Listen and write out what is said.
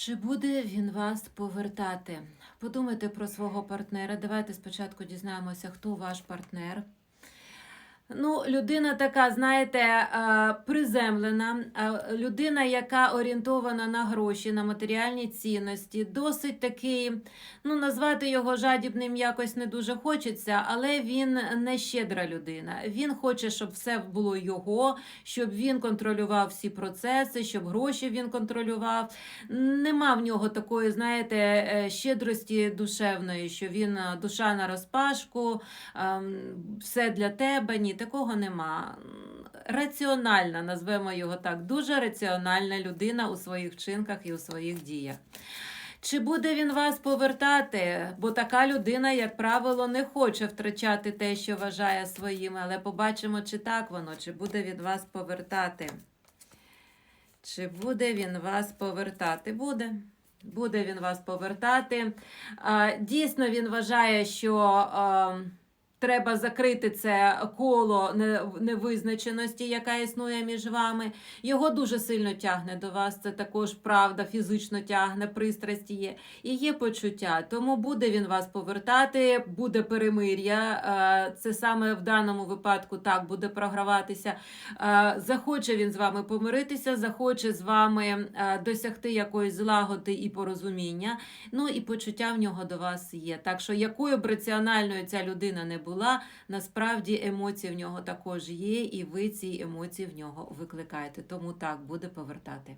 Чи буде він вас повертати? Подумайте про свого партнера. Давайте спочатку дізнаємося, хто ваш партнер. Ну, людина така, знаєте, е, приземлена, е, людина, яка орієнтована на гроші, на матеріальні цінності, досить такий, ну, назвати його жадібним якось не дуже хочеться, але він не щедра людина. Він хоче, щоб все було його, щоб він контролював всі процеси, щоб гроші він контролював. Нема в нього такої, знаєте, е, щедрості душевної, що він душа на розпашку, ем, все для тебе. Ні, такого нема. Раціональна, назвемо його так, дуже раціональна людина у своїх вчинках і у своїх діях. Чи буде він вас повертати? Бо така людина, як правило, не хоче втрачати те, що вважає своїм, але побачимо, чи так воно, чи буде він вас повертати. Чи буде він вас повертати? Буде. Буде він вас повертати. Дійсно, він вважає, що а, треба закрити це коло невизначеності, яка існує між вами. Його дуже сильно тягне до вас. Це також правда, фізично тягне, пристрасті є. І є почуття. Тому буде він вас повертати, буде перемир'я. Це саме в даному випадку так буде програватися. Е, Захоче він з вами помиритися, захоче з вами е, досягти якоїсь злагоди і порозуміння. Ну і почуття в нього до вас є. Так що, якою б раціональною ця людина не була, насправді емоції в нього також є, і ви ці емоції в нього викликаєте. Тому так буде повертати.